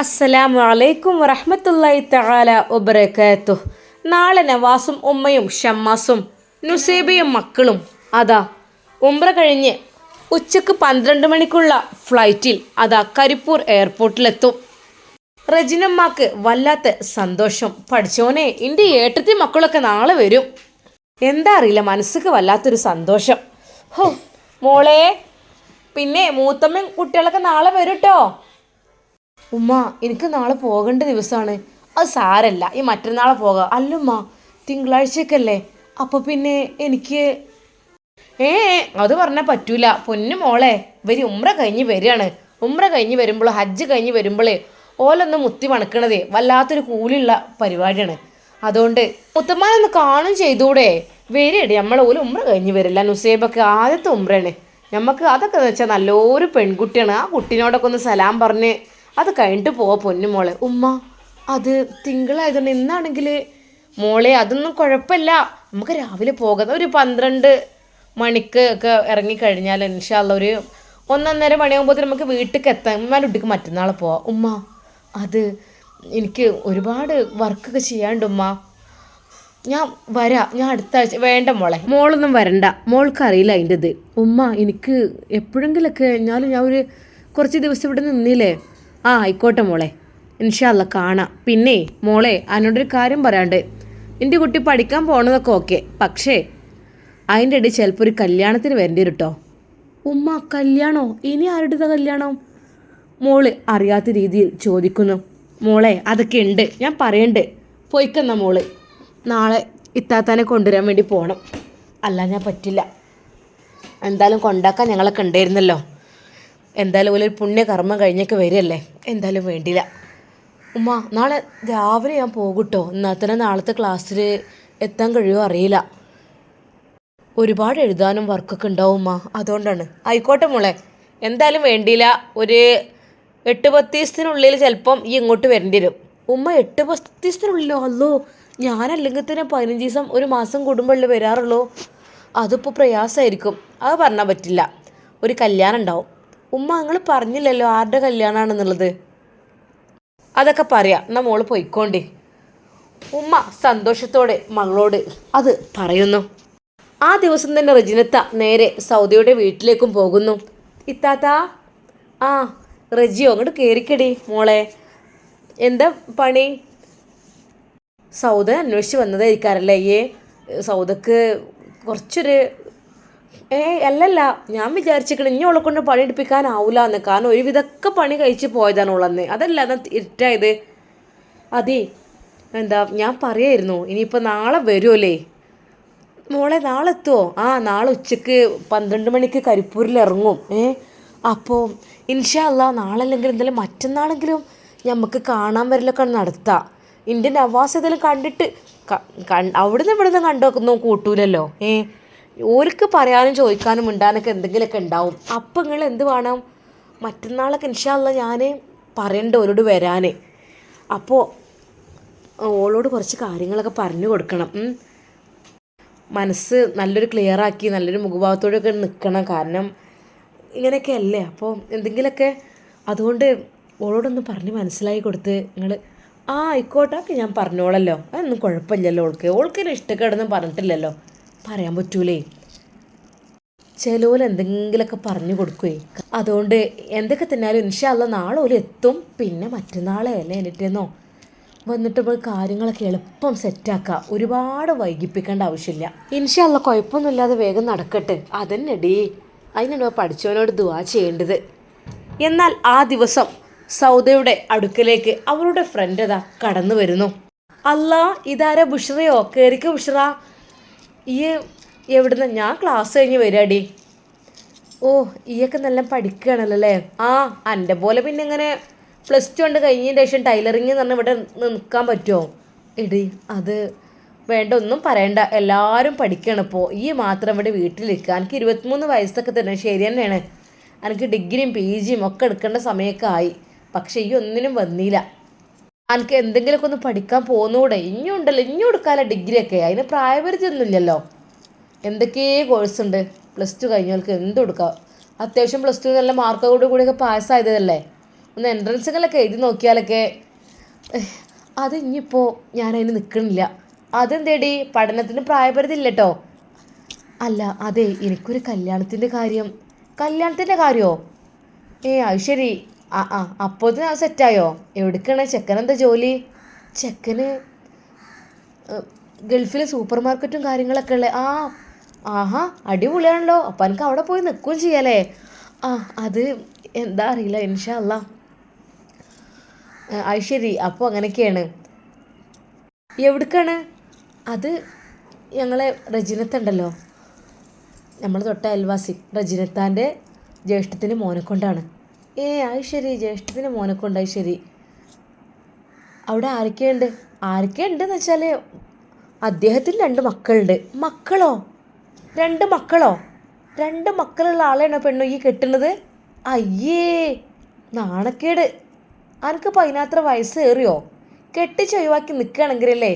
അസ്സലാമു അലൈക്കും വറഹ്മത്തുള്ളാഹി തആല വബറകാത്തു നാളെ നവാസും ഉമ്മയും ഷമ്മാസും നുസേബയും മക്കളും അതാ ഉംറ കഴിഞ്ഞ് ഉച്ചയ്ക്ക് പന്ത്രണ്ട് മണിക്കുള്ള ഫ്ലൈറ്റിൽ അതാ കരിപ്പൂർ എയർപോർട്ടിലെത്തും. റജിനമ്മക്ക് വല്ലാത്ത സന്തോഷം. പഠിച്ചോനെ എന്റെ ഏട്ടത്തി മക്കളൊക്കെ നാളെ വരും. എന്താ അറിയില്ല മനസ്സിക്ക് വല്ലാത്തൊരു സന്തോഷം. ഹോ മോളെ പിന്നെ മൂത്തമ്മയും കുട്ടികളൊക്കെ നാളെ വരും കേട്ടോ ഉമ്മ എനിക്ക് നാളെ പോകേണ്ട ദിവസമാണ് അത് സാരല്ല. ഈ മറ്റന്നാളെ പോകാം. അല്ലുമ്മ തിങ്കളാഴ്ചക്കല്ലേ അപ്പോൾ പിന്നെ എനിക്ക് ഏ അത് പറഞ്ഞാൽ പറ്റൂല. പൊന്നു മോളെ ഇവർ ഉമ്ര കഴിഞ്ഞ് വരികയാണ്. ഉമ്ര കഴിഞ്ഞ് വരുമ്പോൾ ഹജ്ജ് കഴിഞ്ഞ് വരുമ്പോൾ ഓലൊന്ന് മുത്തി മണക്കണതേ വല്ലാത്തൊരു കൂലുള്ള പരിപാടിയാണ്. അതുകൊണ്ട് മുത്തമ്മാനൊന്ന് കാണും ചെയ്തൂടെ? വരികടി നമ്മളെ ഓല ഉമ്ര കഴിഞ്ഞ് വരില്ല. നുസേബൊക്കെ ആദ്യത്തെ ഉമ്രയാണ്. നമുക്ക് അതൊക്കെ എന്ന് വെച്ചാൽ നല്ലൊരു പെൺകുട്ടിയാണ്. ആ കുട്ടീനോടൊക്കെ ഒന്ന് സലാം പറഞ്ഞ് അത് കഴിഞ്ഞിട്ട് പോവാ പൊന്നു മോളെ. ഉമ്മ അത് തിങ്കളായതുകൊണ്ട് ഇന്നാണെങ്കിൽ മോളെ അതൊന്നും കുഴപ്പമില്ല. നമുക്ക് രാവിലെ പോകാം. ഒരു പന്ത്രണ്ട് മണിക്ക് ഒക്കെ ഇറങ്ങിക്കഴിഞ്ഞാൽ ഇൻഷാല്ല ഒരു ഒന്നൊന്നര മണിയാകുമ്പോൾ നമുക്ക് വീട്ടിലേക്ക് എത്താം. ഉമ്മാന്റെ മറ്റന്നാൾ പോവാം. ഉമ്മ അത് എനിക്ക് ഒരുപാട് വർക്കൊക്കെ ചെയ്യാണ്ട് ഉമ്മ. ഞാൻ വരാം. ഞാൻ അടുത്ത ആഴ്ച. വേണ്ട മോളെ. മോളൊന്നും വരണ്ട. മോൾക്ക് അറിയില്ല അതിന്റെ ഇത് ഉമ്മ എനിക്ക് എപ്പോഴെങ്കിലൊക്കെ ഞാൻ ഞാൻ ഒരു കുറച്ച് ദിവസം ഇവിടെ നിന്നില്ലേ? ആ ആയിക്കോട്ടെ മോളെ. ഇൻഷാല്ല കാണാം. പിന്നെ മോളെ അതിനോടൊരു കാര്യം പറയാണ്ട്. എന്റെ കുട്ടി പഠിക്കാൻ പോണതൊക്കെ ഓക്കെ. പക്ഷേ അതിന്റെ ഇടയിൽ ചിലപ്പോൾ ഒരു കല്യാണത്തിന് വരേണ്ടി വരും കേട്ടോ ഉമ്മ കല്യാണോ? ഇനി ആരുടെ കല്യാണം? മോൾ അറിയാത്ത രീതിയിൽ ചോദിക്കുന്നു. മോളെ അതൊക്കെ ഉണ്ട് ഞാൻ പറയണ്ട്. പോയിക്കെന്ന മോൾ. നാളെ ഇത്താത്താനെ കൊണ്ടുവരാൻ വേണ്ടി പോകണം അല്ല ഞാൻ പറ്റില്ല. എന്തായാലും കൊണ്ടാക്കാൻ ഞങ്ങളൊക്കെ ഉണ്ടായിരുന്നല്ലോ എന്തായാലും ഒരു പുണ്യകർമ്മം കഴിഞ്ഞൊക്കെ വരികയല്ലേ? എന്തായാലും വേണ്ടില്ല ഉമ്മ നാളെ രാവിലെ ഞാൻ പോകട്ടോ? എന്നാൽ തന്നെ നാളത്തെ ക്ലാസ്സിൽ എത്താൻ കഴിയുമോ അറിയില്ല. ഒരുപാട് എഴുതാനും വർക്കൊക്കെ ഉണ്ടാവും ഉമ്മ. അതുകൊണ്ടാണ്. ആയിക്കോട്ടെ മോളെ. എന്തായാലും വേണ്ടിയില്ല. ഒരു എട്ട് പത്ത് ദിവസത്തിനുള്ളിൽ ചിലപ്പം ഈ ഇങ്ങോട്ട് വരേണ്ടി വരും. ഉമ്മ എട്ട് പത്ത് ദിവസത്തിനുള്ളിലോ അല്ലോ ഞാനല്ലെങ്കിൽ തന്നെ പതിനഞ്ച് ദിവസം ഒരു മാസം കൂടുമ്പോഴല്ലേ വരാറുള്ളൂ. അതിപ്പോൾ പ്രയാസമായിരിക്കും. അത് പറഞ്ഞാൽ പറ്റില്ല. ഒരു കല്യാണം ഉണ്ടാവും. ഉമ്മ നിങ്ങൾ പറഞ്ഞില്ലല്ലോ ആരുടെ കല്യാണമാണെന്നുള്ളത് അതൊക്കെ പറയാം. എന്നാൽ മോൾ പോയിക്കോണ്ടേ. ഉമ്മ സന്തോഷത്തോടെ മകളോട് അത് പറയുന്നു. ആ ദിവസം തന്നെ റജിനത്ത നേരെ സൗദിയുടെ വീട്ടിലേക്കും പോകുന്നു. ഇത്താത്ത ആ റജിയോ അങ്ങോട്ട് കയറിക്കടി മോളെ. എന്താ പണി? സൗദ അന്വേഷിച്ച് വന്നതായിരിക്കാറല്ലേ? ഏ സൗദക്ക് കുറച്ചൊരു ഏ അല്ലല്ല. ഞാൻ വിചാരിച്ചിരിക്കണം ഇനി അവളെ കൊണ്ട് പണിയെടുപ്പിക്കാനാവൂല എന്ന് കാരണം ഒരുവിധമൊക്കെ പണി കഴിച്ച് പോയതാണ് ഉള്ളന്ന് അതല്ല അത് ഇരുട്ടായത് അതെ എന്താ ഞാൻ പറയായിരുന്നു ഇനിയിപ്പോൾ നാളെ വരുമല്ലേ മോളെ നാളെ എത്തുമോ ആ നാളെ ഉച്ചയ്ക്ക് പന്ത്രണ്ട് മണിക്ക് കരിപ്പൂരിൽ ഇറങ്ങും. ഏ അപ്പോൾ ഇൻഷാ അല്ല നാളെ അല്ലെങ്കിൽ എന്തായാലും മറ്റന്നാളെങ്കിലും നമുക്ക് കാണാൻ വരലൊക്കെ നടത്താം. ഇന്ത്യൻ നവാസ് ഏതായാലും കണ്ടിട്ട് അവിടുന്ന് ഇവിടുന്ന് കണ്ടൊന്നും കൂട്ടൂലല്ലോ. ഏ ഓർക്ക് പറയാനും ചോദിക്കാനും മിണ്ടാനൊക്കെ എന്തെങ്കിലുമൊക്കെ ഉണ്ടാവും. അപ്പം നിങ്ങൾ എന്ത് വേണം? മറ്റന്നാളൊക്കെ ഇൻഷാല്ല ഞാൻ പറയണ്ട ഓരോട് വരാൻ അപ്പോൾ ഓളോട് കുറച്ച് കാര്യങ്ങളൊക്കെ പറഞ്ഞു കൊടുക്കണം. മനസ്സ് നല്ലൊരു ക്ലിയർ ആക്കി നല്ലൊരു മുഖഭാവത്തോടെയൊക്കെ നിൽക്കണം കാരണം ഇങ്ങനെയൊക്കെ അല്ലേ? അപ്പോൾ എന്തെങ്കിലുമൊക്കെ അതുകൊണ്ട് ഓളോടൊന്ന് പറഞ്ഞ് മനസ്സിലാക്കി കൊടുത്ത് നിങ്ങൾ ആ ആയിക്കോട്ടെ ഞാൻ പറഞ്ഞോളല്ലോ. അതൊന്നും കുഴപ്പമില്ലല്ലോ ഓൾക്ക്. ഓൾക്കൊരു ഇഷ്ടക്കേടൊന്നും പറഞ്ഞിട്ടില്ലല്ലോ. പറയാൻ പറ്റൂലേ. ചിലവർ എന്തെങ്കിലുമൊക്കെ പറഞ്ഞു കൊടുക്കുവേ. അതുകൊണ്ട് എന്തൊക്കെ തന്നാലും ഇൻഷാല്ല നാളെ ഒരു എത്തും. പിന്നെ മറ്റന്നാളെ അല്ലേ എന്നിട്ടെന്നോ വന്നിട്ട് പോയി കാര്യങ്ങളൊക്കെ എളുപ്പം സെറ്റാക്കുക ഒരുപാട് വൈകിപ്പിക്കേണ്ട ആവശ്യമില്ല. ഇൻഷാല്ല കുഴപ്പമൊന്നുമില്ലാതെ വേഗം നടക്കട്ടെ. അതന്നെടി അതിനാണ് പഠിച്ചവനോട് ദുവാ ചെയ്യേണ്ടത്. എന്നാൽ ആ ദിവസം സൗദയുടെ അടുക്കലേക്ക് അവരുടെ ഫ്രണ്ട് അതാ കടന്നു വരുന്നു. അല്ല ഇതാരാ ബുഷറയോ? കയറിക്കോ ബുഷറ? ഈ എവിടുന്ന്? ഞാൻ ക്ലാസ് കഴിഞ്ഞ് വരാടി ഓ ഈയൊക്കെ നല്ല പഠിക്കുകയാണല്ലോ അല്ലേ ആ എന്റെ പോലെ പിന്നെ ഇങ്ങനെ പ്ലസ് ടു ഉണ്ട് കഴിഞ്ഞതിന് ശേഷം ടൈലറിങ് എന്ന് ഇവിടെ നിൽക്കാൻ പറ്റുമോ എടി അത് വേണ്ട ഒന്നും പറയണ്ട. എല്ലാവരും പഠിക്കണം ഇപ്പോൾ ഈ മാത്രം ഇവിടെ വീട്ടിലിരിക്കുക. എനിക്ക് ഇരുപത്തിമൂന്ന് വയസ്സൊക്കെ തന്നെ. ശരി തന്നെയാണ്. എനിക്ക് ഡിഗ്രിയും പി ജിയും ഒക്കെ എടുക്കേണ്ട സമയമൊക്കെ ആയി. പക്ഷേ ഈ ഒന്നിനും വന്നില്ല. എനിക്ക് എന്തെങ്കിലുമൊക്കെ ഒന്ന് പഠിക്കാൻ പോകുന്നൂടെ ഇനിയും ഉണ്ടല്ലോ ഇനിയും എടുക്കാമല്ലോ ഡിഗ്രിയൊക്കെ അതിന് പ്രായപരിചയമൊന്നുമില്ലല്ലോ എന്തൊക്കെയേ കോഴ്സ് ഉണ്ട്? പ്ലസ് ടു കഴിഞ്ഞവർക്ക് എന്ത് കൊടുക്കാം അത്യാവശ്യം പ്ലസ് ടു നല്ല മാർക്കോട് കൂടിയൊക്കെ പാസ്സായതല്ലേ ഒന്ന് എൻട്രൻസുകളൊക്കെ എഴുതി നോക്കിയാലൊക്കെ. അത് ഇനിയിപ്പോൾ ഞാനതിന് നിൽക്കണില്ല അതെന്തേടി? പഠനത്തിന് പ്രായപരിധി ഇല്ല കേട്ടോ അല്ല അതെ എനിക്കൊരു കല്യാണത്തിന്റെ കാര്യം. കല്യാണത്തിന്റെ കാര്യമോ ഏ അത് ശരി. ആ ആ അപ്പോൾ ഞാൻ സെറ്റായോ എവിടേക്കാണ്? ചെക്കനെന്താ ജോലി? ചെക്കന് ഗൾഫിൽ സൂപ്പർ മാർക്കറ്റും കാര്യങ്ങളൊക്കെ ഉള്ളത് ആ ആഹാ അടിപൊളിയാണല്ലോ. അപ്പം എനിക്ക് അവിടെ പോയി നിൽക്കുകയും ചെയ്യാലേ. ആ അത് എന്താ അറിയില്ല ഇൻഷാ അല്ല. അത് ശരി. അപ്പോൾ അങ്ങനെയൊക്കെയാണ്. എവിടേക്കാണ്? അത് ഞങ്ങളെ റജിനത്തുണ്ടല്ലോ. നമ്മൾ തൊട്ട അയൽവാസി. റജിനത്താന്റെ ജ്യേഷ്ഠത്തിന്റെ മോനെ കൊണ്ടാണ്. ഏ അത് ശരി. ജ്യേഷ്ഠത്തിന്റെ മോനെ ഐശ്വരി അത് ശരി. അവിടെ ആരൊക്കെയുണ്ട്? ആരൊക്കെയുണ്ടെന്ന് വെച്ചാൽ അദ്ദേഹത്തിന് രണ്ട് മക്കളുണ്ട്. മക്കളോ? രണ്ട് മക്കളോ? രണ്ട് മക്കളുള്ള ആളെയാണോ പെണ്ണു ഈ കെട്ടുന്നത്? അയ്യേ നാണക്കേട്. അനക്കിപ്പോൾ വയസ്സ് കയറിയോ? കെട്ടിച്ച് ഒഴിവാക്കി നിൽക്കുകയാണെങ്കിലല്ലേ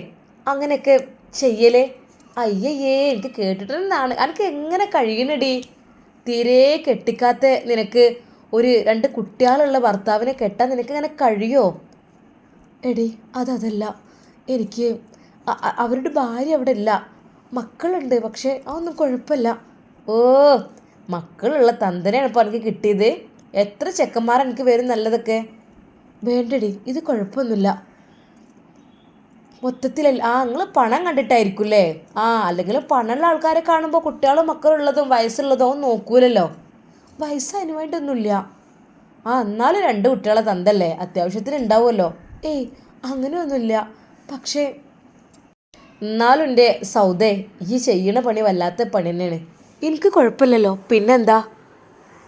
അങ്ങനെയൊക്കെ ചെയ്യലേ? അയ്യയ്യേ എനിക്ക് കേട്ടിട്ടുണ്ടെന്നാണ് അനക്ക് എങ്ങനെ കഴിയണടി തീരെ കെട്ടിക്കാത്ത നിനക്ക് ഒരു രണ്ട് കുട്ടികളുള്ള ഭർത്താവിനെ കെട്ടാൻ നിനക്ക് അങ്ങനെ കഴിയോ? എടി അതതല്ല. എനിക്ക് അവരുടെ ഭാര്യ അവിടെ ഇല്ല. മക്കളുണ്ട് പക്ഷേ അതൊന്നും കുഴപ്പമില്ല. ഓ മക്കളുള്ള തന്തനെയാണ് ഇപ്പോൾ എനിക്ക് കിട്ടിയത്. എത്ര ചെക്കന്മാർ എനിക്ക് വരും നല്ലതൊക്കെ? വേണ്ടടി ഇത് കുഴപ്പമൊന്നുമില്ല. മൊത്തത്തിൽ ആ നിങ്ങൾ പണം കണ്ടിട്ടായിരിക്കും അല്ലേ? ആ അല്ലെങ്കിൽ പണമുള്ള ആൾക്കാരെ കാണുമ്പോൾ കുട്ടികളും മക്കളുള്ളതും വയസ്സുള്ളതും നോക്കൂലല്ലോ. വയസ്സ് അതിന് ആ എന്നാലും രണ്ട് കുട്ടികളെ തന്തല്ലേ? അത്യാവശ്യത്തിന് ഉണ്ടാവുമല്ലോ ഏയ് അങ്ങനെയൊന്നുമില്ല. പക്ഷേ എന്നാലും എന്റെ സൗദേ ഈ ചെയ്യണ പണി വല്ലാത്ത പണി തന്നെയാണ് എനിക്ക് കുഴപ്പമില്ലല്ലോ. പിന്നെന്താ?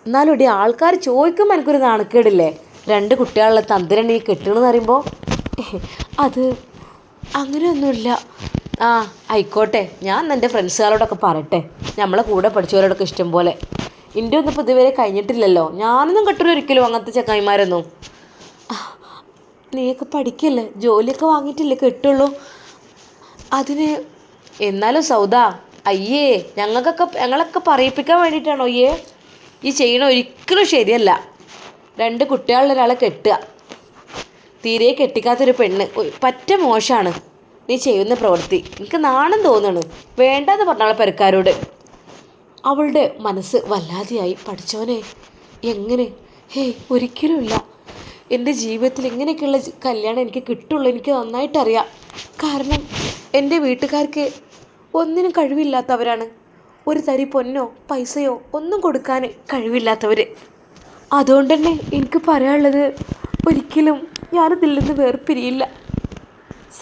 എന്നാലും ഇവിടെ ആൾക്കാർ ചോദിക്കുമ്പോൾ എനിക്കൊരു നാണക്കേടില്ലേ? രണ്ട് കുട്ടികളുടെ തന്തിരണ്ട് ഈ കെട്ടണമെന്ന് പറയുമ്പോൾ അത് അങ്ങനെയൊന്നുമില്ല. ആ ആയിക്കോട്ടെ. ഞാൻ എന്റെ ഫ്രണ്ട്സുകാരോടൊക്കെ പറയട്ടെ. നമ്മളെ കൂടെ പഠിച്ചവരോടൊക്കെ ഇഷ്ടം പോലെ. എന്റെ ഒന്നും ഇപ്പോൾ ഇതുവരെ കഴിഞ്ഞിട്ടില്ലല്ലോ. ഞാനൊന്നും കെട്ടില്ല ഒരിക്കലും അങ്ങനത്തെ ചെക്കായിമാരൊന്നും നീയൊക്കെ പഠിക്കല്ലേ? ജോലിയൊക്കെ വാങ്ങിയിട്ടില്ലേ കെട്ടുള്ളൂ? അതിന് എന്നാലും സൗദ അയ്യേ ഞങ്ങൾക്കൊക്കെ ഞങ്ങളൊക്കെ പറയിപ്പിക്കാൻ വേണ്ടിയിട്ടാണോ അയ്യേ? ഈ ചെയ്യണ ഒരിക്കലും ശരിയല്ല. രണ്ട് കുട്ടികളിലൊരാളെ കെട്ടുക. തീരെ കെട്ടിക്കാത്തൊരു പെണ്ണ്. പറ്റ മോശമാണ് നീ ചെയ്യുന്ന പ്രവൃത്തി. എനിക്ക് നാണം തോന്നണു. വേണ്ടെന്ന് പറഞ്ഞാളെ പെരക്കാരോട്. അവളുടെ മനസ്സ് വല്ലാതെയായി. പഠിച്ചവനെ എങ്ങനെ? ഹേയ് ഒരിക്കലുമില്ല. എന്റെ ജീവിതത്തിൽ ഇങ്ങനെയൊക്കെയുള്ള കല്യാണം എനിക്ക് കിട്ടുള്ളൂ. എനിക്ക് നന്നായിട്ടറിയാം. കാരണം എന്റെ വീട്ടുകാർക്ക് ഒന്നിനും കഴിവില്ലാത്തവരാണ്. ഒരു തരി പൊന്നോ പൈസയോ ഒന്നും കൊടുക്കാൻ കഴിവില്ലാത്തവർ അതുകൊണ്ട് തന്നെ എനിക്ക് പറയാനുള്ളത് ഒരിക്കലും ഞാനിതിൽ നിന്ന് വേർപിരിയില്ല.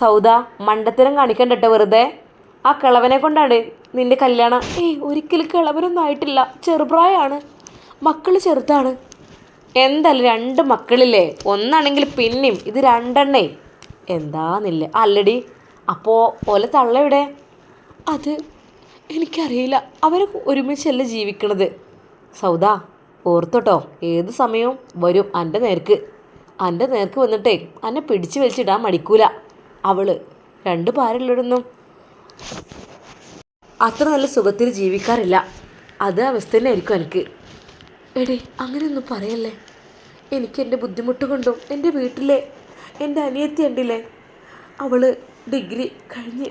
സൗദ മണ്ടത്തരം കാണിക്കണ്ടട്ടോ വെറുതെ. ആ കിളവനെ കൊണ്ടാണ് നിന്റെ കല്യാണം ഏയ് ഒരിക്കലും കിളവനൊന്നും ആയിട്ടില്ല. ചെറുപ്രായമാണ്. മക്കൾ ചെറുതാണ്. എന്തായാലും രണ്ട് മക്കളില്ലേ? ഒന്നാണെങ്കിൽ പിന്നെയും ഇത് രണ്ടെണ്ണേ. എന്താന്നില്ല അല്ലടി അപ്പോൾ ഓലെ തള്ള ഇവിടെ അത് എനിക്കറിയില്ല. അവർ ഒരുമിച്ചല്ല ജീവിക്കണത്. സൗദ ഓർത്തോട്ടോ. ഏത് സമയവും വരും എന്റെ നേർക്ക്. എന്റെ നേർക്ക് വന്നിട്ടേ എന്നെ പിടിച്ചു വലിച്ചിടാൻ മടിക്കൂല. അവൾ രണ്ട് പാരല്ലൊടൊന്നും അത്ര നല്ല സുഖത്തിൽ ജീവിക്കാറില്ല. അത് അവസ്ഥ തന്നെ ആയിരിക്കും എനിക്ക് എടി അങ്ങനെയൊന്നും പറയല്ലേ? എനിക്ക് എന്റെ ബുദ്ധിമുട്ട് കൊണ്ടും എന്റെ വീട്ടിലെ എന്റെ അനിയത്തി ഉണ്ടില്ലേ അവൾ ഡിഗ്രി കഴിഞ്ഞ്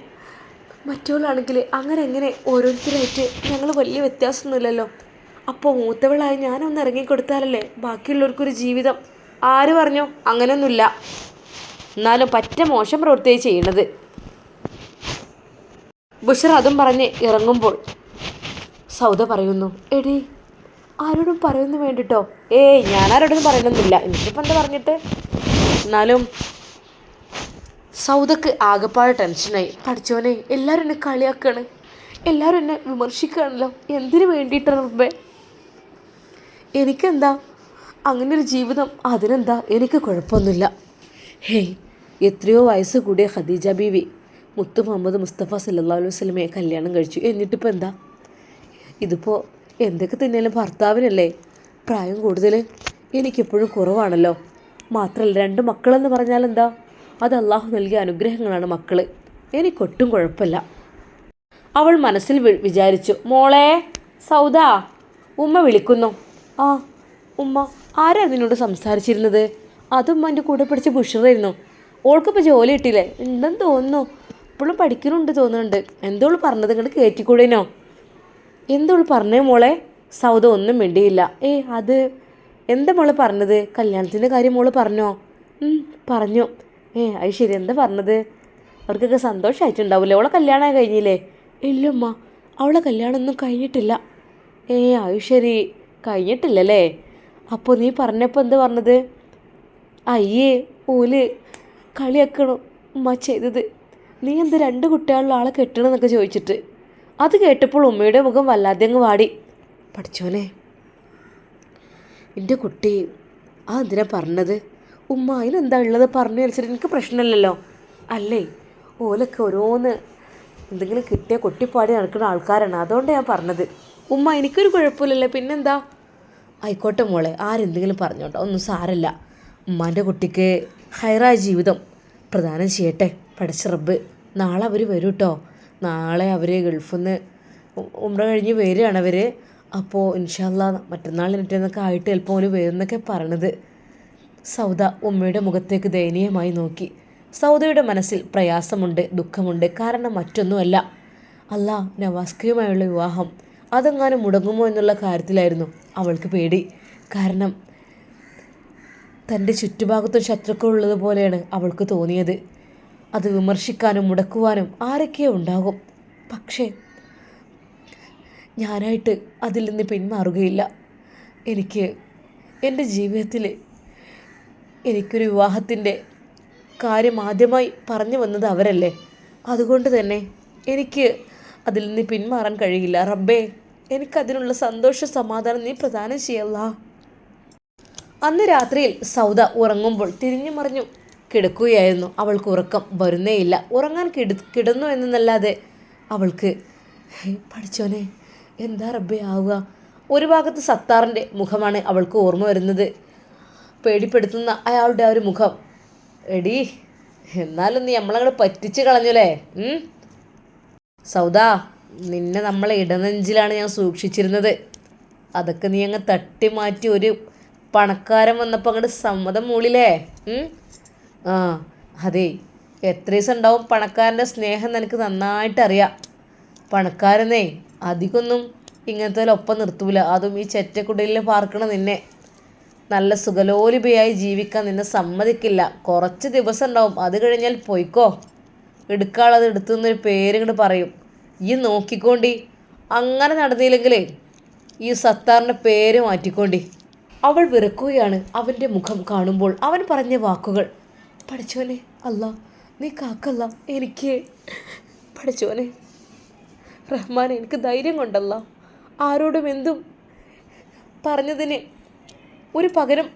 മറ്റവളാണെങ്കിൽ അങ്ങനെ എങ്ങനെ ഓരോരുത്തരായിട്ട് ഞങ്ങൾ വലിയ വ്യത്യാസമൊന്നുമില്ലല്ലോ. അപ്പോൾ മൂത്തവളായി ഞാനൊന്ന് ഇറങ്ങിക്കൊടുത്താലല്ലേ ബാക്കിയുള്ളവർക്കൊരു ജീവിതം? ആര് പറഞ്ഞു അങ്ങനെയൊന്നുമില്ല. എന്നാലും പറ്റ മോശം പ്രവൃത്തിയായി ചെയ്യണത്. ബുഷർ അതും പറഞ്ഞ് ഇറങ്ങുമ്പോൾ സൗദ പറയുന്നു എടി ആരോടും പറയുന്നു വേണ്ടിട്ടോ? ഏയ് ഞാൻ ആരോടൊന്നും പറയണമെന്നില്ല എനിക്കിപ്പോൾ എന്താ പറഞ്ഞിട്ട്? എന്നാലും സൗദക്ക് ആകെപ്പാട് ടെൻഷനായി. പഠിച്ചോനെ എല്ലാവരും എന്നെ കളിയാക്കാണ്. എല്ലാവരും എന്നെ വിമർശിക്കുകയാണല്ലോ എന്തിനു വേണ്ടിയിട്ടാണ് മുമ്പേ എനിക്കെന്താ? അങ്ങനൊരു ജീവിതം അതിനെന്താ? എനിക്ക് കുഴപ്പമൊന്നുമില്ല. ഹേയ് എത്രയോ വയസ്സ് കൂടിയ ഖദീജ ബീവി. മുത്തു മുഹമ്മദ് മുസ്തഫ സല്ലാ അലൈഹി വസ്ലമയെ കല്യാണം കഴിച്ചു. എന്നിട്ടിപ്പോൾ എന്താ? ഇതിപ്പോൾ എന്തൊക്കെ തന്നെയാലും ഭർത്താവിനല്ലേ പ്രായം കൂടുതൽ എനിക്കെപ്പോഴും കുറവാണല്ലോ. മാത്രമല്ല രണ്ട് മക്കളെന്ന് പറഞ്ഞാൽ എന്താ? അത് അള്ളാഹു നൽകിയ അനുഗ്രഹങ്ങളാണ് മക്കൾ എനിക്കൊട്ടും കുഴപ്പമില്ല. അവൾ മനസ്സിൽ വിചാരിച്ചു മോളെ സൗദ ഉമ്മ വിളിക്കുന്നു. ആ ഉമ്മ ആരാ നിന്നോട് സംസാരിച്ചിരുന്നത്? അതും എന്റെ കൂടെ പഠിച്ച ബുഷറായിരുന്നു. ഓൾക്കിപ്പോൾ ജോലി കിട്ടിയില്ലേ? ഉണ്ടെന്ന് തോന്നുന്നു. ഇപ്പോഴും പഠിക്കുന്നുണ്ട് തോന്നുന്നുണ്ട്. എന്തോൾ പറഞ്ഞത് ഇങ്ങോട്ട് കയറ്റിക്കൂടേനോ എന്തോൾ പറഞ്ഞേ മോളെ? സൗദ ഒന്നും മിണ്ടിയില്ല. ഏ അത് എന്താ മോളെ പറഞ്ഞത്? കല്യാണത്തിന്റെ കാര്യം മോൾ പറഞ്ഞോ? പറഞ്ഞു. ഏ അത് ശരി. എന്താ പറഞ്ഞത്? അവർക്കൊക്കെ സന്തോഷമായിട്ടുണ്ടാവില്ലേ അവളെ കല്യാണം കഴിഞ്ഞില്ലേ? ഇല്ലമ്മ അവളെ കല്യാണമൊന്നും കഴിഞ്ഞിട്ടില്ല. ഏ അത് ശരി. കഴിഞ്ഞിട്ടില്ലല്ലേ? അപ്പോൾ നീ പറഞ്ഞപ്പോൾ എന്താ പറഞ്ഞത്? അയ്യേ ഓൽ കളിയാക്കണം ഉമ്മ ചെയ്തത്? നീ എന്ത് രണ്ട് കുട്ടികളുള്ള ആളെ കെട്ടണമെന്നൊക്കെ ചോദിച്ചിട്ട്. അത് കേട്ടപ്പോൾ ഉമ്മയുടെ മുഖം വല്ലാതെ അങ്ങ് വാടി. പഠിച്ചോനെ എന്റെ കുട്ടി ആ എന്തിനാ പറഞ്ഞത്? ഉമ്മ അതിനെന്താ ഉള്ളത്? പറഞ്ഞു വെച്ചിട്ട് എനിക്ക് പ്രശ്നമില്ലല്ലോ. അല്ലേ? ഓലൊക്കെ ഓരോന്ന് എന്തെങ്കിലും കിട്ടിയ കൊട്ടിപ്പാടി നടക്കുന്ന ആൾക്കാരാണ്. അതുകൊണ്ട് ഞാൻ പറഞ്ഞത്. ഉമ്മ എനിക്കൊരു കുഴപ്പമില്ലല്ലോ. പിന്നെന്താ? ആയിക്കോട്ടെ മോളെ ആരെന്തെങ്കിലും പറഞ്ഞോട്ടോ. ഒന്നും സാരല്ല ഉമ്മാന്റെ കുട്ടിക്ക് ഹൈറായ ജീവിതം പ്രദാനം ചെയ്യട്ടെ. റബ്ബ്. നാളെ അവർ വരും കേട്ടോ നാളെ അവർ ഗൾഫിൽ നിന്ന് ഉമ്ര കഴിഞ്ഞ് വരികയാണ് അവർ അപ്പോൾ ഇൻഷാല്ല മറ്റന്നാൾ എന്നിട്ടെന്നൊക്കെ ആയിട്ട് ചിലപ്പോൾ അവർ വരുന്നൊക്കെ പറഞ്ഞത് സൗദ ഉമ്മയുടെ മുഖത്തേക്ക് ദയനീയമായി നോക്കി. സൗദയുടെ മനസ്സിൽ പ്രയാസമുണ്ട് ദുഃഖമുണ്ട്. കാരണം മറ്റൊന്നുമല്ല. അല്ല നവാസ്കയുമായുള്ള വിവാഹം അതെങ്ങാനും മുടങ്ങുമോ എന്നുള്ള കാര്യത്തിലായിരുന്നു അവൾക്ക് പേടി. കാരണം തന്റെ ചുറ്റുഭാഗത്തും ശത്രുക്കളുള്ളത് പോലെയാണ് അവൾക്ക് തോന്നിയത്. അത് വിമർശിക്കാനും മുടക്കുവാനും ആരൊക്കെയോ ഉണ്ടാകും. പക്ഷേ ഞാനായിട്ട് അതിൽ നിന്ന് പിന്മാറുകയില്ല. എനിക്ക് എന്റെ ജീവിതത്തിൽ എനിക്കൊരു വിവാഹത്തിന്റെ കാര്യം ആദ്യമായി പറഞ്ഞു വന്നത് അവരല്ലേ? അതുകൊണ്ട് തന്നെ എനിക്ക് അതിൽ നിന്ന് പിന്മാറാൻ കഴിയില്ല. റബ്ബേ എനിക്കതിനുള്ള സന്തോഷ സമാധാനം നീ പ്രദാനം ചെയ്യല്ല. അന്ന് രാത്രിയിൽ സൗദ ഉറങ്ങുമ്പോൾ തിരിഞ്ഞു മറിഞ്ഞു കിടക്കുകയായിരുന്നു. അവൾക്ക് ഉറക്കം വരുന്നേയില്ല ഉറങ്ങാൻ കിട കിടന്നു എന്നല്ലാതെ അവൾക്ക് "ഹേ, പഠിച്ചോനെ എന്താ റബ്ബേ ആവുക? ഒരു ഭാഗത്ത് സത്താറിന്റെ മുഖമാണ് അവൾക്ക് ഓർമ്മ വരുന്നത്. പേടിപ്പെടുത്തുന്ന അയാളുടെ ആ ഒരു മുഖം. എടി എന്നാലും നീ നമ്മളങ്ങനെ പറ്റിച്ച് കളഞ്ഞല്ലേ സൗദാ നിന്നെ നമ്മളെ ഇടനെഞ്ചിലാണ് ഞാൻ സൂക്ഷിച്ചിരുന്നത്. അതൊക്കെ നീ അങ്ങ് തട്ടി മാറ്റി ഒരു പണക്കാരൻ വന്നപ്പോൾ അങ്ങോട്ട് സമ്മതം മൂളിലേ? ആ അതെ. എത്ര ദിവസം ഉണ്ടാവും പണക്കാരന്റെ സ്നേഹം നിനക്ക് നന്നായിട്ട് അറിയാം. പണക്കാരനേ അധികമൊന്നും ഇങ്ങനത്തെ ഒപ്പം നിർത്തൂല. അതും ഈ ചെറ്റക്കുടലിൽ പാർക്കണം നിന്നെ. നല്ല സുഖലോലിപയായി ജീവിക്കാൻ നിന്നെ സമ്മതിക്കില്ല. കുറച്ച് ദിവസം ഉണ്ടാവും. അത് കഴിഞ്ഞാൽ പോയിക്കോ. എടുക്കാളത് എടുത്തുനിന്നൊരു പേര് ഇങ്ങോട്ട് പറയും. ഈ നോക്കിക്കോണ്ടി. അങ്ങനെ നടന്നില്ലെങ്കിലേ ഈ സത്താറിന്റെ പേര് മാറ്റിക്കോണ്ടി. അവൾ വിറക്കുകയാണ്. അവന്റെ മുഖം കാണുമ്പോൾ അവൻ പറഞ്ഞ വാക്കുകൾ പഠിച്ചോനെ അല്ല നീ കാക്കല്ല എനിക്ക് പഠിച്ചോനെ റഹ്മാൻ എനിക്ക് ധൈര്യം കൊണ്ടല്ല. ആരോടും എന്തും പറഞ്ഞതിന് ഒരു പകരം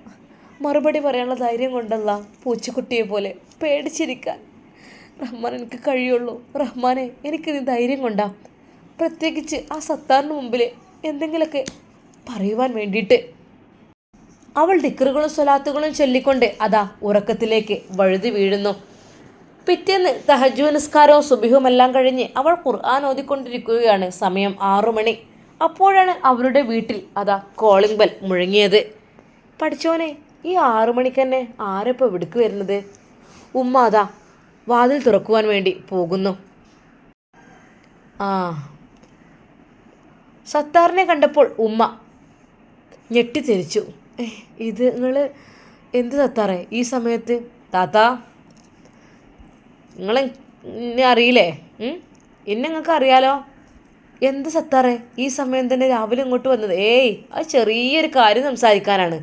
മറുപടി പറയാനുള്ള ധൈര്യം കൊണ്ടല്ല പൂച്ചക്കുട്ടിയെ പോലെ പേടിച്ചിരിക്കാൻ. റഹ്മാൻ എനിക്ക് കഴിയുള്ളൂ. റഹ്മാനെ എനിക്ക് നീ ധൈര്യം കൊണ്ടാ. പ്രത്യേകിച്ച് ആ സത്താറിന് മുമ്പിൽ എന്തെങ്കിലുമൊക്കെ പറയുവാൻ വേണ്ടിയിട്ട് അവൾ ദിക്കറുകളും സ്വലാത്തുകളും ചൊല്ലിക്കൊണ്ട് അതാ ഉറക്കത്തിലേക്ക് വഴുതി വീഴുന്നു. പിറ്റേന്ന് തഹജു നിസ്കാരവും സുബിഹുമെല്ലാം കഴിഞ്ഞ് അവൾ ഖുർആൻ ഓതിക്കൊണ്ടിരിക്കുകയാണ് സമയം ആറു മണി. അപ്പോഴാണ് അവരുടെ വീട്ടിൽ അതാ കോളിംഗ് ബെൽ മുഴങ്ങിയത്. പഠിച്ചോനെ ഈ ആറു മണിക്ക് തന്നെ ആരെപ്പോൾ ഇവിടേക്ക് വരുന്നത്? ഉമ്മ അതാ വാതിൽ തുറക്കുവാൻ വേണ്ടി പോകുന്നു. ആ സത്താറിനെ കണ്ടപ്പോൾ ഉമ്മ ഞെട്ടിത്തെരിച്ചു. "ഏ, ഇത് നിങ്ങൾ എന്ത് തത്താറേ? ഈ സമയത്ത് താത്ത നിങ്ങൾ എന്നെ അറിയില്ലേ? എന്നെ നിങ്ങൾക്ക് അറിയാലോ? എന്ത് സത്താറേ? ഈ സമയം തന്നെ രാവിലെ ഇങ്ങോട്ട് വന്നത്. ഏയ് അത് ചെറിയൊരു കാര്യം സംസാരിക്കാനാണ്.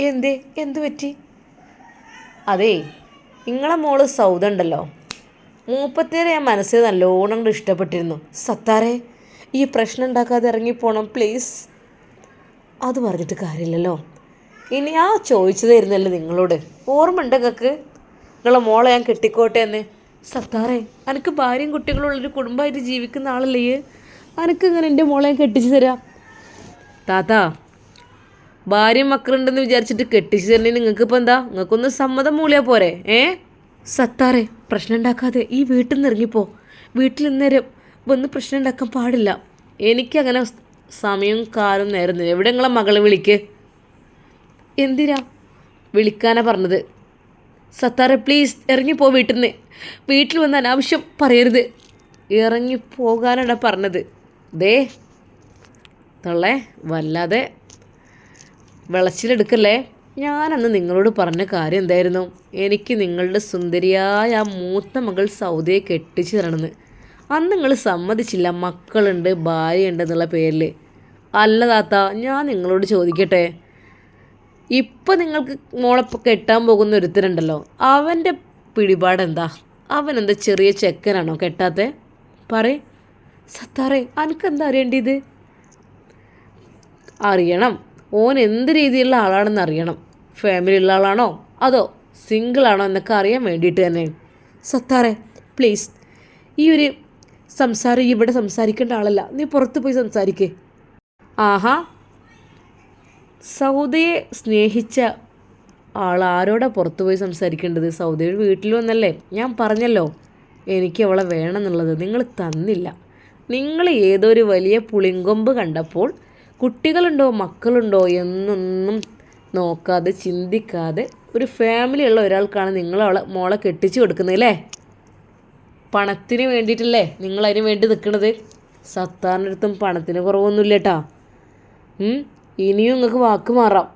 എന്തേ? എന്ത് പറ്റി? അതേ നിങ്ങളെ മോൾ സൗദ ഉണ്ടല്ലോ. മൂപ്പത്തേരെ ഞാൻ മനസ്സിൽ നല്ലോണം ഇഷ്ടപ്പെട്ടിരുന്നു. സത്താറേ ഈ പ്രശ്നം ഉണ്ടാക്കാതെ ഇറങ്ങിപ്പോണം പ്ലീസ്. അത് പറഞ്ഞിട്ട് കാര്യമില്ലല്ലോ. ഇനി ആ ചോദിച്ചതായിരുന്നല്ലോ നിങ്ങളോട്. ഓർമ്മ ഉണ്ട് നിങ്ങൾക്ക് നിങ്ങളെ മോളെ ഞാൻ കെട്ടിക്കോട്ടെ എന്ന്. സത്താറേ എനിക്ക് ഭാര്യയും കുട്ടികളുള്ളൊരു കുടുംബമായിട്ട് ജീവിക്കുന്ന ആളല്ലേ എനിക്ക് ഇങ്ങനെ എന്റെ മോളെ ഞാൻ കെട്ടിച്ചു തരാം. താത്താ ഭാര്യയും മക്കളുണ്ടെന്ന് വിചാരിച്ചിട്ട് കെട്ടിച്ചു തരണേ നിങ്ങൾക്ക് ഇപ്പം എന്താ? നിങ്ങൾക്കൊന്ന് സമ്മതം മൂളിയാ പോരെ ഏ? സത്താറേ പ്രശ്നം ഉണ്ടാക്കാതെ ഈ വീട്ടിൽ നിന്ന് ഇറങ്ങിപ്പോ. വീട്ടിൽ ഇന്നേരം വന്ന് പ്രശ്നം ഉണ്ടാക്കാൻ പാടില്ല. എനിക്കങ്ങനെ സമയവും കാലം നേരുന്നില്ല എവിടെ നിങ്ങളെ മകളെ വിളിക്ക്? എന്തിനാ? വിളിക്കാനാ പറഞ്ഞത്. സത്താറെ പ്ലീസ് ഇറങ്ങിപ്പോ വീട്ടിൽ നിന്ന് വീട്ടിൽ വന്ന് അനാവശ്യം പറയരുത്. ഇറങ്ങിപ്പോകാനാണ് പറഞ്ഞത്. ദേ തള്ളേ വല്ലാതെ വിളച്ചിലെടുക്കല്ലേ? ഞാനന്ന് നിങ്ങളോട് പറഞ്ഞ കാര്യം എന്തായിരുന്നു? എനിക്ക് നിങ്ങളുടെ സുന്ദരിയായ ആ മൂത്ത മകൾ സൗദിയെ കെട്ടിച്ചു തരണമെന്ന്. അന്ന് നിങ്ങൾ സമ്മതിച്ചില്ല മക്കളുണ്ട് ഭാര്യയുണ്ട് എന്നുള്ള പേരിൽ അല്ല താത്ത ഞാൻ നിങ്ങളോട് ചോദിക്കട്ടെ? ഇപ്പം നിങ്ങൾക്ക് മോളപ്പം കെട്ടാൻ പോകുന്ന ഒരുത്തരുണ്ടല്ലോ. അവന്റെ പിടിപാടെന്താ? അവൻ എന്താ ചെറിയ ചെക്കനാണോ കെട്ടാത്തെ? പറയ്. സത്താറേ അനക്കെന്താ അറിയേണ്ടത്? അറിയണം. ഓൻ എന്ത് രീതിയിലുള്ള ആളാണെന്ന് അറിയണം. ഫാമിലി ഉള്ള ആളാണോ? അതോ സിംഗിൾ ആണോ എന്നൊക്കെ അറിയാൻ വേണ്ടിയിട്ട് തന്നെ. സത്താറെ പ്ലീസ് ഈ ഒരു സംസാരം ഇവിടെ സംസാരിക്കേണ്ട ആളല്ല. നീ പുറത്ത് പോയി സംസാരിക്കേ. ആഹാ. സൗദയെ സ്നേഹിച്ച ആൾ ആരോടാ പുറത്തു പോയി സംസാരിക്കേണ്ടത്? സൗദിയുടെ വീട്ടിൽ വന്നല്ലേ? ഞാൻ പറഞ്ഞല്ലോ എനിക്ക് അവളെ വേണമെന്നുള്ളത്. നിങ്ങൾ തന്നില്ല. നിങ്ങൾ ഏതോ ഒരു വലിയ പുളിങ്കൊമ്പ് കണ്ടപ്പോൾ കുട്ടികളുണ്ടോ മക്കളുണ്ടോ എന്നൊന്നും നോക്കാതെ ചിന്തിക്കാതെ ഒരു ഫാമിലി ഉള്ള ഒരാൾക്കാണ് നിങ്ങൾ അവളെ മോളെ കെട്ടിച്ചു കൊടുക്കുന്നത് അല്ലേ? പണത്തിന് വേണ്ടിയിട്ടല്ലേ നിങ്ങൾ അതിന് വേണ്ടി നിൽക്കുന്നത്? സത്താറിന്റെ അടുത്തും പണത്തിന് കുറവൊന്നുമില്ല കേട്ടാ ഇനിയും നിങ്ങൾക്ക് വാക്ക് മാറാം.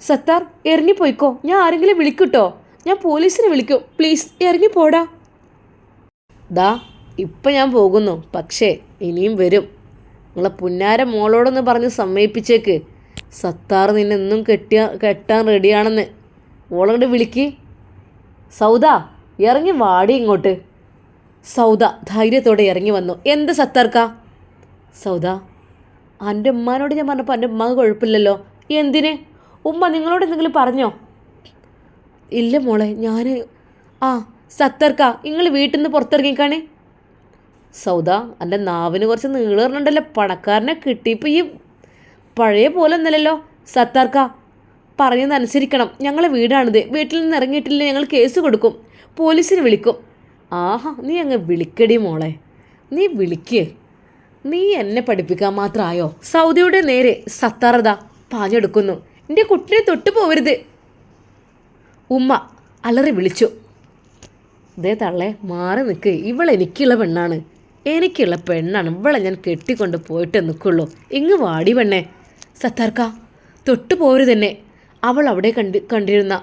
സത്താർ എറിഞ്ഞിപ്പോയിക്കോ ഞാൻ ആരെങ്കിലും വിളിക്കൂട്ടോ. ഞാൻ പോലീസിനെ വിളിക്കും. പ്ലീസ് ഇറങ്ങിപ്പോടാ ദാ ഇപ്പം ഞാൻ പോകുന്നു. പക്ഷേ ഇനിയും വരും. നിങ്ങളെ പുന്നാര മോളോടൊന്ന് പറഞ്ഞ് സമ്മതിപ്പിച്ചേക്ക്. സത്താർ നിന്നെ എന്നും കെട്ടിയ കെട്ടാൻ റെഡിയാണെന്ന്. ഓളങ്ങോട്ട് വിളിക്ക്. സൗദ ഇറങ്ങി വാടി ഇങ്ങോട്ട്. സൗദ ധൈര്യത്തോടെ ഇറങ്ങി വന്നു. എന്ത് സത്താർക്ക? സൗദ എന്റെ ഉമ്മാനോട് ഞാൻ പറഞ്ഞപ്പോൾ എന്റെ ഉമ്മാക്ക് കുഴപ്പമില്ലല്ലോ എന്തിന്? ഉമ്മ നിങ്ങളോട് എന്തെങ്കിലും പറഞ്ഞോ? ഇല്ല മോളെ ഞാൻ ആ സത്തർക്ക. നിങ്ങൾ വീട്ടിൽ നിന്ന് പുറത്തിറങ്ങിക്കാണേ. സൗദ എന്റെ നാവിന് കുറച്ച് നീളറിഞ്ഞുണ്ടല്ലോ പണക്കാരനെ കിട്ടിയപ്പോൾ ഈ പഴയ പോലെ ഒന്നല്ലല്ലോ. സത്താർക്ക പറഞ്ഞതനുസരിക്കണം ഞങ്ങളെ വീടാണിത്. വീട്ടിൽ നിന്ന് ഇറങ്ങിയിട്ടില്ല ഞങ്ങൾ കേസ് കൊടുക്കും. പോലീസിന് വിളിക്കും. ആഹാ നീ അങ്ങ് വിളിക്കടി മോളെ. നീ വിളിക്ക്. നീ എന്നെ പഠിപ്പിക്കാൻ മാത്രമായോ സൗദിയുടെ നേരെ സത്താറത പാഞ്ഞെടുക്കുന്നു. എന്റെ കുട്ടിനെ തൊട്ടു പോവരുത്. ഉമ്മ അലറി വിളിച്ചു. ദേ തള്ളേ മാറി നിൽക്ക് ഇവൾ എനിക്കുള്ള പെണ്ണാണ്. എനിക്കുള്ള പെണ്ണാണ്. ഇവളെ ഞാൻ കെട്ടിക്കൊണ്ട് പോയിട്ട് നിൽക്കുള്ളൂ. ഇങ്ങ് വാടി പെണ്ണേ. സത്താർക്ക തൊട്ടു പോരുത് തന്നെ അവൾ അവിടെ കണ്ടി കണ്ടിരുന്ന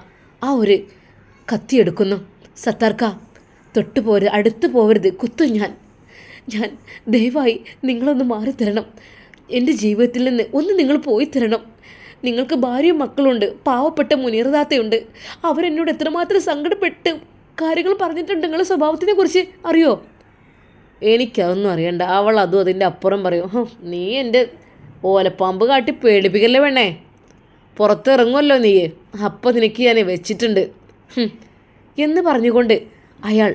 ആ ഒരു കത്തിയെടുക്കുന്നു സത്താർക്ക തൊട്ടു പോരുത് അടുത്ത് പോവരുത്. കുത്തു ഞാൻ. ഞാൻ ദയവായി നിങ്ങളൊന്ന് തരണം എന്റെ ജീവിതത്തിൽ നിന്ന് ഒന്ന് നിങ്ങൾ പോയി തരണം. നിങ്ങൾക്ക് ഭാര്യയും മക്കളുണ്ട് പാവപ്പെട്ട മുനീർദാത്തയുണ്ട് അവരെന്നോട് എത്രമാത്രം സങ്കടപ്പെട്ട് കാര്യങ്ങൾ പറഞ്ഞിട്ടുണ്ട് നിങ്ങളുടെ സ്വഭാവത്തിനെ കുറിച്ച് അറിയോ? എനിക്കതൊന്നും അറിയണ്ട. അവൾ അതും അതിന്റെ അപ്പുറം പറയും. നീ എന്റെ ഓലപ്പാമ്പ് കാട്ടി പേടിപ്പിക്കല്ലേ വേണേ പുറത്തിറങ്ങുമല്ലോ നീ അപ്പം നിനക്ക് ഞാൻ വെച്ചിട്ടുണ്ട്. എന്ന് പറഞ്ഞുകൊണ്ട് അയാൾ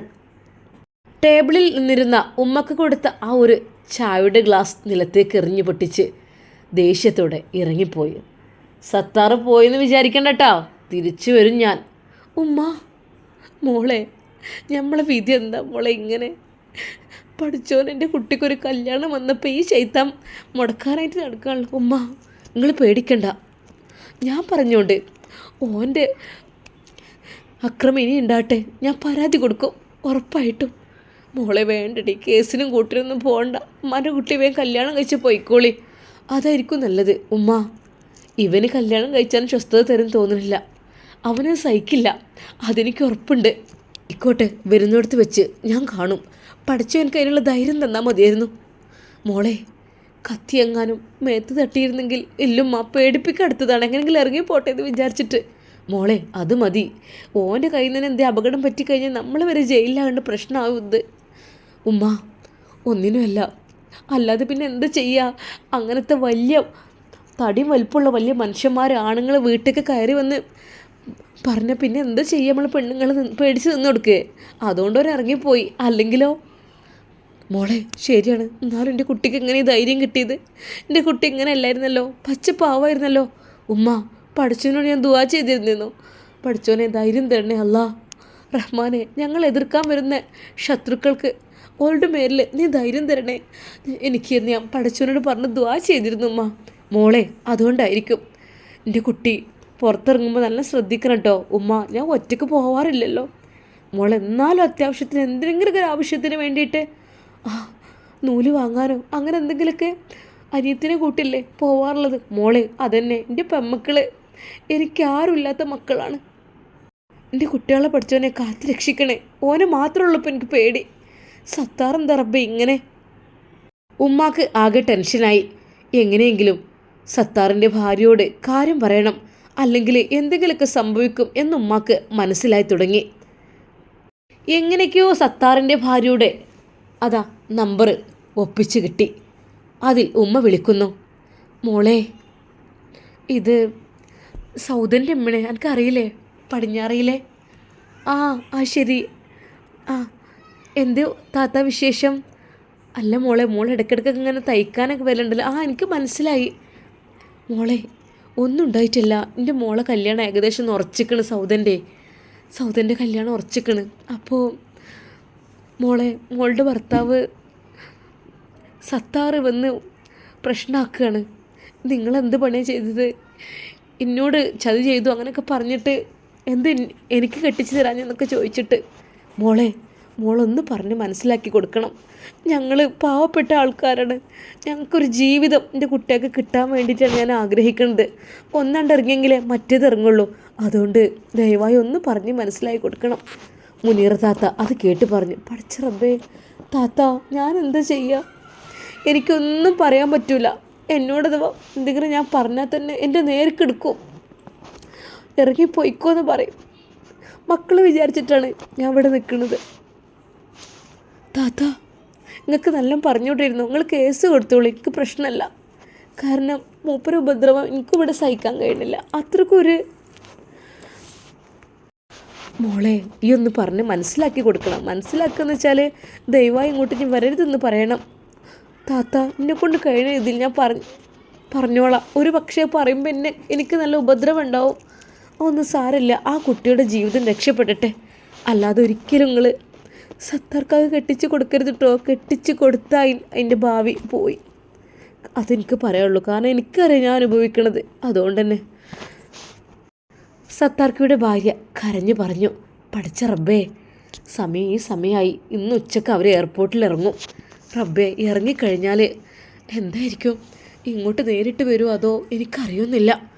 ടേബിളിൽ നിന്നിരുന്ന ഉമ്മക്ക് കൊടുത്ത ആ ഒരു ചായയുടെ ഗ്ലാസ് നിലത്തേക്ക് എറിഞ്ഞു പൊട്ടിച്ച് ദേഷ്യത്തോടെ ഇറങ്ങിപ്പോയി. സത്താറ് പോയെന്ന് വിചാരിക്കണ്ട കേട്ടോ തിരിച്ചു വരും ഞാൻ. ഉമ്മ മോളെ നമ്മളെ വിധി എന്താ മോളെ ഇങ്ങനെ? പഠിച്ചോൻ എന്റെ കുട്ടിക്കൊരു കല്യാണം വന്നപ്പോൾ ഈ ചൈത്താം മുടക്കാനായിട്ട് നടക്കുകയാണല്ലോ. ഉമ്മ നിങ്ങൾ പേടിക്കണ്ട. ഞാൻ പറഞ്ഞോണ്ട് ഓന്റെ അക്രമം ഇനി ഉണ്ടാട്ടെ ഞാൻ പരാതി കൊടുക്കും. ഉറപ്പായിട്ടും. മോളെ വേണ്ടടി കേസിനും കൂട്ടിനൊന്നും പോകണ്ട. ഉമ്മാന്റെ കുട്ടി വേഗം കല്യാണം കഴിച്ച് പോയിക്കോളി. അതായിരിക്കും നല്ലത് ഉമ്മ. ഇവന് കല്യാണം കഴിച്ചാൽ സ്വസ്ഥത തരും തോന്നുന്നില്ല. അവന് സഹിക്കില്ല. അതെനിക്ക് ഉറപ്പുണ്ട്. ഇക്കോട്ടെ വരുന്നിടത്ത് വെച്ച് ഞാൻ കാണും. പഠിച്ചു എനിക്ക് അതിനുള്ള ധൈര്യം തന്നാൽ മതിയായിരുന്നു. മോളെ കത്തി എങ്ങാനും മേത്ത് തട്ടിയിരുന്നെങ്കിൽ ഇല്ലുമ്മ പേടിപ്പിക്കടുത്തതാണ് എങ്ങനെങ്കിലും ഇറങ്ങി പോട്ടെ എന്ന് വിചാരിച്ചിട്ട്. മോളെ അത് മതി. ഓന്റെ കയ്യിൽ നിന്ന് എന്തേ അപകടം പറ്റിക്കഴിഞ്ഞാൽ നമ്മൾ വരെ ജയിലിലാകേണ്ട പ്രശ്നമാവും ഇത് ഉമ്മ ഒന്നിനുമല്ല. അല്ലാതെ പിന്നെ എന്ത് ചെയ്യുക അങ്ങനത്തെ വലിയ തടി വലിപ്പമുള്ള വലിയ മനുഷ്യന്മാർ ആണുങ്ങൾ വീട്ടിലേക്ക് കയറി വന്ന് പറഞ്ഞ പിന്നെ എന്താ ചെയ്യുക നമ്മൾ പെണ്ണുങ്ങൾ പേടിച്ച് നിന്ന് കൊടുക്കേ അതുകൊണ്ട് അവർ ഇറങ്ങിപ്പോയി. അല്ലെങ്കിലോ? മോളെ ശരിയാണ്. എന്നാലും എന്റെ കുട്ടിക്ക് എങ്ങനെ ഈ ധൈര്യം കിട്ടിയത്? എന്റെ കുട്ടി ഇങ്ങനെ അല്ലായിരുന്നല്ലോ? പച്ച പാവായിരുന്നല്ലോ? ഉമ്മ പഠിച്ചവനോട് ഞാൻ ദുവാ ചെയ്തിരുന്നു പഠിച്ചവനെ ധൈര്യം തരണേ അല്ലാ. റഹ്മാനെ ഞങ്ങൾ എതിർക്കാൻ വരുന്ന ശത്രുക്കൾക്ക് ഓളുടെ മേലിൽ നീ ധൈര്യം തരണേ. എനിക്ക് ഞാൻ പഠിച്ചവനോട് പറഞ്ഞ് ദുവാ ചെയ്തിരുന്നു അമ്മ മോളെ അതുകൊണ്ടായിരിക്കും. എന്റെ കുട്ടി പുറത്തിറങ്ങുമ്പോൾ നല്ല ശ്രദ്ധിക്കണം കേട്ടോ ഉമ്മ ഞാൻ ഒറ്റയ്ക്ക് പോവാറില്ലല്ലോ. മോൾ എന്നാലും അത്യാവശ്യത്തിന് എന്തെങ്കിലും ഒരു ആവശ്യത്തിന് വേണ്ടിയിട്ട്. ആ നൂൽ വാങ്ങാനോ അങ്ങനെ എന്തെങ്കിലുമൊക്കെ അനിയത്തിനെ കൂട്ടില്ലേ പോവാറുള്ളത്? മോളെ അതന്നെ. എന്റെ പെമ്മക്കൾ എനിക്ക് ആരുമില്ലാത്ത മക്കളാണ്. എന്റെ കുട്ടികളെ പഠിച്ചവനെ കാത്തു രക്ഷിക്കണേ. ഓനെ മാത്രമുള്ളപ്പോൾ എനിക്ക് പേടി. സത്താറെന്താ റബ്ബേ ഇങ്ങനെ ഉമ്മാക്ക് ആകെ ടെൻഷനായി. എങ്ങനെയെങ്കിലും സത്താറിന്റെ ഭാര്യയോട് കാര്യം പറയണം അല്ലെങ്കിൽ എന്തെങ്കിലുമൊക്കെ സംഭവിക്കും എന്ന് ഉമ്മാക്ക് മനസ്സിലായി തുടങ്ങി. എങ്ങനെയൊക്കെയോ സത്താറിന്റെ ഭാര്യയുടെ അതാ നമ്പർ ഒപ്പിച്ച് കിട്ടി. അതിൽ ഉമ്മ വിളിക്കുന്നു മോളെ ഇത് സൗദന്റെ അമ്മണെ എനിക്കറിയില്ലേ പടിഞ്ഞാറിയില്ലേ ആ ആ ശരി. ആ എന്ത് താത്ത വിശേഷം? അല്ല മോളെ മോൾ ഇടയ്ക്കിടയ്ക്ക് ഇങ്ങനെ തയ്ക്കാനൊക്കെ വരലുണ്ടല്ലോ. ആ എനിക്ക് മനസ്സിലായി. മോളെ ഒന്നും ഉണ്ടായിട്ടില്ല. എന്റെ മോളെ കല്യാണം ഏകദേശം ഉറച്ചിക്കണ് സൗദന്റെ. സൗദന്റെ കല്യാണം ഉറച്ചിക്കണ്. അപ്പോൾ മോളെ മോളുടെ ഭർത്താവ് സത്താറ് വന്ന് പ്രശ്നമാക്കുകയാണ് നിങ്ങളെന്ത് പണിയാണ് ചെയ്തത്? എന്നോട് ചതി ചെയ്തു അങ്ങനെയൊക്കെ പറഞ്ഞിട്ട് എന്ത് എനിക്ക് കെട്ടിച്ചു തരാഞ്ഞെന്നൊക്കെ ചോദിച്ചിട്ട്. മോളെ മോളൊന്ന് പറഞ്ഞ് മനസ്സിലാക്കി കൊടുക്കണം. ഞങ്ങൾ പാവപ്പെട്ട ആൾക്കാരാണ്. ഞങ്ങൾക്കൊരു ജീവിതം എന്റെ കുട്ടിയൊക്കെ കിട്ടാൻ വേണ്ടിയിട്ടാണ് ഞാൻ ആഗ്രഹിക്കുന്നത്. ഒന്നാണ്ട് ഇറങ്ങിയെങ്കിലേ മറ്റേത് ഇറങ്ങുള്ളൂ. അതുകൊണ്ട് ദയവായി ഒന്ന് പറഞ്ഞ് മനസ്സിലാക്കി കൊടുക്കണം. മുനീർ താത്ത അത് കേട്ട് പറഞ്ഞു പഠിച്ച റബ്ബേ താത്ത ഞാൻ എന്താ ചെയ്യുക എനിക്കൊന്നും പറയാൻ പറ്റൂല. എന്നോടത് എന്തെങ്കിലും ഞാൻ പറഞ്ഞാൽ തന്നെ എന്റെ നേർക്കെടുക്കും ഇറങ്ങി പോയിക്കോന്ന് പറയും. മക്കൾ വിചാരിച്ചിട്ടാണ് ഞാൻ ഇവിടെ നിൽക്കുന്നത്. താത്ത നിങ്ങൾക്ക് നല്ല പറഞ്ഞുകൊണ്ടിരുന്നു നിങ്ങൾ കേസ് കൊടുത്തോളൂ എനിക്ക് പ്രശ്നമല്ല കാരണം മൂപ്പര ഉപദ്രവം എനിക്കിവിടെ സഹിക്കാൻ കഴിയുന്നില്ല. അത്രക്കൊരു മോളെ ഈ ഒന്ന് പറഞ്ഞ് മനസ്സിലാക്കി കൊടുക്കണം. മനസ്സിലാക്കുക വെച്ചാൽ ദയവായി ഇങ്ങോട്ട് ഇനി വരരുതെന്ന് പറയണം. താത്ത എന്നെ കൊണ്ട് കഴിയുന്ന ഇതിൽ ഞാൻ പറഞ്ഞു പറഞ്ഞോളാം. ഒരു പക്ഷേ പറയുമ്പോൾ എന്നെ എനിക്ക് നല്ല ഉപദ്രവം ഉണ്ടാവും. ഒന്നും സാരമില്ല ആ കുട്ടിയുടെ ജീവിതം രക്ഷപ്പെടട്ടെ. അല്ലാതെ ഒരിക്കലും നിങ്ങൾ സത്താർക്കത് കെട്ടിച്ച് കൊടുക്കരുത് കേട്ടോ കെട്ടിച്ച് കൊടുത്താൽ അതിന്റെ ഭാവി പോയി. അതെനിക്ക് പറയുള്ളൂ കാരണം എനിക്കറിയാം ഞാൻ അനുഭവിക്കണത്. അതുകൊണ്ട് തന്നെ. സത്താർക്കയുടെ ഭാര്യ കരഞ്ഞു പറഞ്ഞു പഠിച്ച റബ്ബേ സമയം ഈ സമയമായി. ഇന്ന് ഉച്ചയ്ക്ക് അവർ എയർപോർട്ടിൽ ഇറങ്ങും. റബ്ബേ ഇറങ്ങിക്കഴിഞ്ഞാൽ എന്തായിരിക്കും? ഇങ്ങോട്ട് നേരിട്ട് വരുമോ അതോ എനിക്കറിയുന്നില്ല.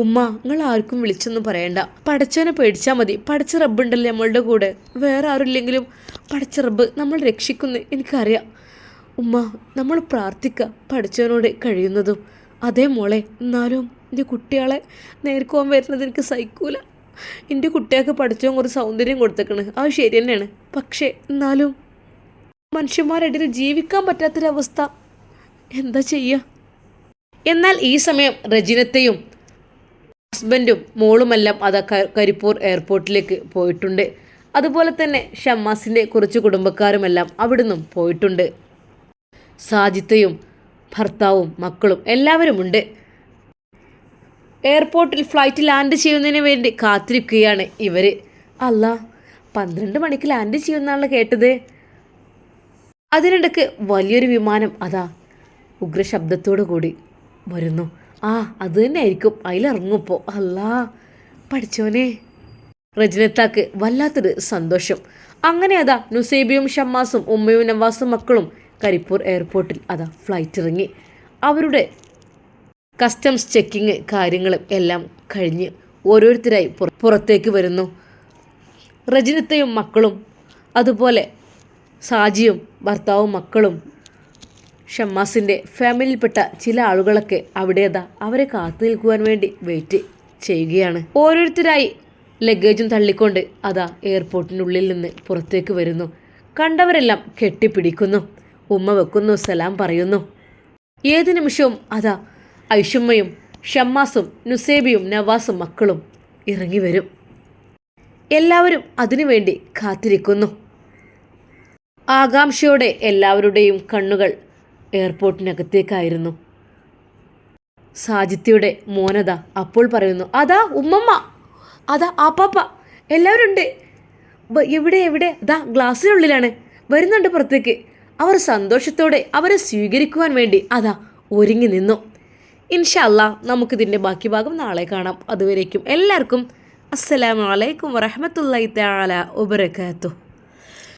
ഉമ്മ നിങ്ങൾ ആർക്കും വിളിച്ചൊന്നും പറയണ്ട. പടച്ചവനെ പേടിച്ചാൽ മതി. പടച്ച റബ്ബുണ്ടല്ലേ നമ്മളുടെ കൂടെ. വേറെ ആരുമില്ലെങ്കിലും പടച്ച റബ്ബ് നമ്മൾ രക്ഷിക്കുന്നു എനിക്കറിയാം. ഉമ്മ നമ്മൾ പ്രാർത്ഥിക്കുക പഠിച്ചവനോട് കഴിയുന്നതും. അതേ മോളെ എന്നാലും എന്റെ കുട്ടികളെ നേർക്കുവാൻ വരുന്നത് എനിക്ക് സഹിക്കൂല. എന്റെ കുട്ടികൾക്ക് പഠിച്ചവൻ കുറച്ച് സൗന്ദര്യം കൊടുത്തേക്കണ്. അത് ശരി തന്നെയാണ്. പക്ഷേ എന്നാലും മനുഷ്യന്മാരുടെ ജീവിക്കാൻ പറ്റാത്തൊരവസ്ഥ. എന്താ ചെയ്യുക എന്നാൽ ഈ സമയം റജിനത്തെയും ഹസ്ബൻഡും മോളുമെല്ലാം അത് കരിപ്പൂർ എയർപോർട്ടിലേക്ക് പോയിട്ടുണ്ട്. അതുപോലെ തന്നെ ഷമ്മാസിന്റെ കുറച്ച് കുടുംബക്കാരുമെല്ലാം അവിടുന്നും പോയിട്ടുണ്ട്. സാജിത്തയും ഭർത്താവും മക്കളും എല്ലാവരുമുണ്ട്. എയർപോർട്ടിൽ ഫ്ലൈറ്റ് ലാൻഡ് ചെയ്യുന്നതിന് വേണ്ടി കാത്തിരിക്കുകയാണ് ഇവർ അല്ല പന്ത്രണ്ട് മണിക്ക് ലാൻഡ് ചെയ്യുമെന്നാണല്ലോ കേട്ടത്. അതിനിടയ്ക്ക് വലിയൊരു വിമാനം അതാ ഉഗ്രശബ്ദത്തോടു കൂടി വരുന്നു. ആ അത് തന്നെ ആയിരിക്കും അതിലിറങ്ങുമ്പോൾ അല്ലാ പഠിച്ചോനെ. റജനത്താക്ക് വല്ലാത്തൊരു സന്തോഷം. അങ്ങനെ അതാ നുസൈബിയും ഷമ്മാസും ഉമ്മയും നവാസും മക്കളും കരിപ്പൂർ എയർപോർട്ടിൽ അതാ ഫ്ലൈറ്റ് ഇറങ്ങി. അവരുടെ കസ്റ്റംസ് ചെക്കിങ് കാര്യങ്ങളും എല്ലാം കഴിഞ്ഞ് ഓരോരുത്തരായി പുറ- പുറത്തേക്ക് വരുന്നു. റജനത്തയും മക്കളും അതുപോലെ സാജിയും ഭർത്താവും മക്കളും ഷമ്മാസിന്റെ ഫാമിലിയിൽപ്പെട്ട ചില ആളുകളൊക്കെ അവിടെ അവരെ കാത്തു നിൽക്കുവാൻ വേണ്ടി വെയിറ്റ് ചെയ്യുകയാണ്. ഓരോരുത്തരായി ലഗേജും തള്ളിക്കൊണ്ട് അതാ എയർപോർട്ടിനുള്ളിൽ നിന്ന് പുറത്തേക്ക് വരുന്നു. കണ്ടവരെല്ലാം കെട്ടിപ്പിടിക്കുന്നു. ഉമ്മ വെക്കുന്നു സലാം പറയുന്നു. ഏത് നിമിഷവും അതാ ഐഷുമ്മയും ഷമ്മാസും നുസേബിയും നവാസും മക്കളും ഇറങ്ങി വരും. എല്ലാവരും അതിനുവേണ്ടി കാത്തിരിക്കുന്നു. ആകാംക്ഷയോടെ എല്ലാവരുടെയും കണ്ണുകൾ എയർപോർട്ടിനകത്തേക്കായിരുന്നു. സാജിത്യയുടെ മോനത അപ്പോൾ പറയുന്നു അതാ ഉമ്മമ്മ അതാ ആപ്പാപ്പ എല്ലാവരും ഉണ്ട് എവിടെ എവിടെ? ദാ ഗ്ലാസ്സിനുള്ളിലാണ്. വരുന്നുണ്ട് പുറത്തേക്ക്. അവർ സന്തോഷത്തോടെ അവരെ സ്വീകരിക്കുവാൻ വേണ്ടി അതാ ഒരുങ്ങി നിന്നു. ഇൻഷല്ല നമുക്കിതിന്റെ ബാക്കി ഭാഗം നാളെ കാണാം. അതുവരേക്കും എല്ലാവർക്കും അസ്സലാമു അലൈക്കും വറഹമത്തല്ലാ തആല വബറകാതുഹു.